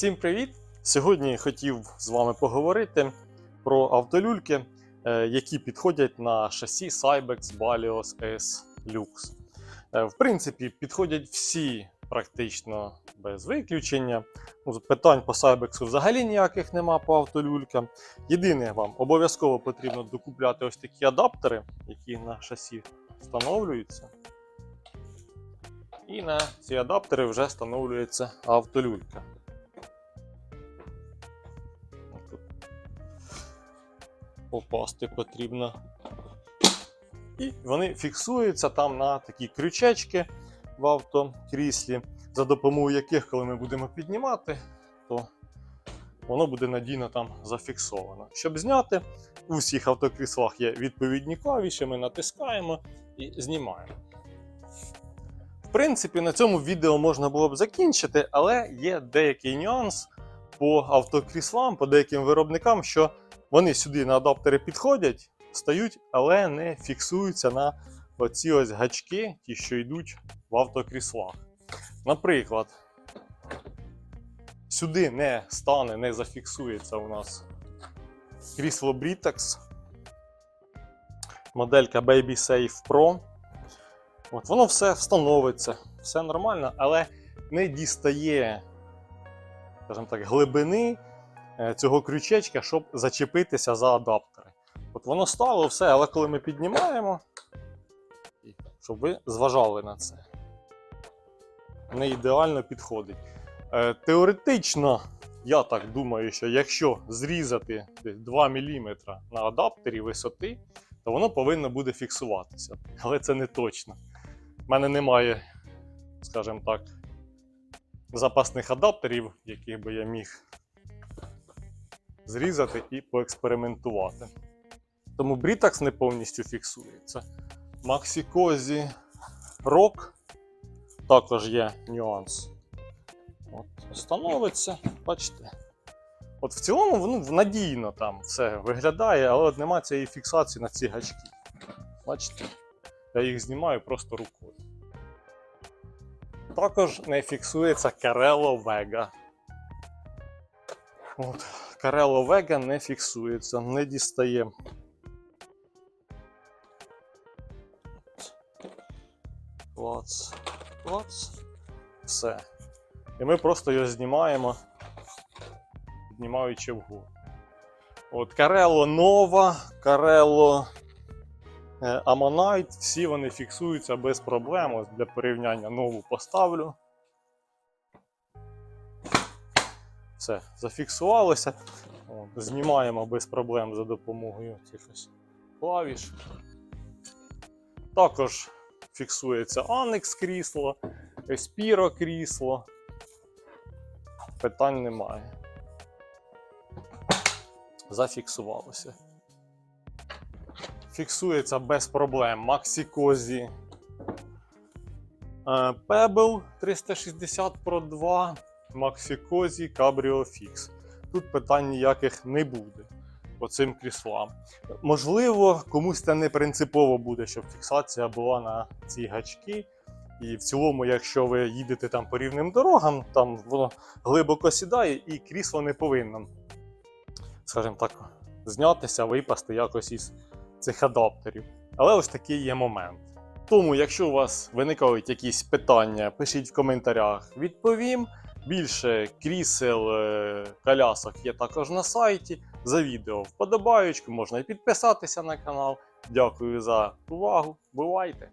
Всім привіт! Сьогодні хотів з вами поговорити про автолюльки, е, які підходять на шасі Cybex Balios S Lux. Е, В принципі, підходять всі практично без виключення. Ну, Питань по Cybex взагалі ніяких нема по автолюлькам. Єдине, вам обов'язково потрібно докупляти ось такі адаптери, які на шасі встановлюються. І на ці адаптери вже встановлюється автолюлька. Попасти потрібно. І вони фіксуються там на такі крючечки в автокріслі, за допомогою яких, коли ми будемо піднімати, то воно буде надійно там зафіксовано. Щоб зняти, у всіх автокріслах є відповідні клавіші, ми натискаємо і знімаємо. В принципі, на цьому відео можна було б закінчити, але є деякий нюанс по автокріслам, по деяким виробникам, що вони сюди на адаптери підходять, стають, але не фіксуються на оці ось гачки, ті, що йдуть в автокріслах. Наприклад, сюди не стане, не зафіксується у нас крісло Britax, моделька Baby Safe Pro. От воно все встановиться, все нормально, але не дістає, скажімо так, глибини цього крючечка, щоб зачепитися за адаптери. От воно стало все, але коли ми піднімаємо, щоб ви зважали на це, не ідеально підходить. Е, Теоретично, я так думаю, що якщо зрізати 2 мм на адаптері висоти, то воно повинно буде фіксуватися. Але це не точно. У мене немає, скажімо так, запасних адаптерів, яких би я міг зрізати і поекспериментувати. Тому Britax не повністю фіксується. Maxi-Cosi Rock також є нюанс. От, Становиться, бачите. От в цілому воно надійно там все виглядає, але от нема цієї фіксації на ці гачки. Бачите? Я їх знімаю просто рукою. Також не фіксується Carello Vega. От, Carello Vega не фіксується, не дістає. Клац, клац. Все. І ми просто його знімаємо, піднімаючи вгору. От Carello Nova, Carello е, Ammonite, всі вони фіксуються без проблем. Ось для порівняння нову поставлю. Все, зафіксувалося. От, знімаємо без проблем за допомогою цих ось клавіш. Також фіксується Annex крісло, Espiro крісло. Питань немає. Зафіксувалося. Фіксується без проблем. Maxi-Cosi е, Pebble 360 Pro 2, Maxi-Cosi Cabrio Fix. Тут питань ніяких не буде по цим кріслам. Можливо, комусь це не принципово буде, щоб фіксація була на ці гачки. І в цілому, якщо ви їдете там по рівним дорогам, там воно глибоко сідає, і крісло не повинно, скажімо так, знятися, випасти якось із цих адаптерів. Але ось такий є момент. Тому, якщо у вас виникають якісь питання, пишіть в коментарях, відповім. Більше крісел, е, колясок є також на сайті. За відео вподобаючку, можна і підписатися на канал. Дякую за увагу. Бувайте!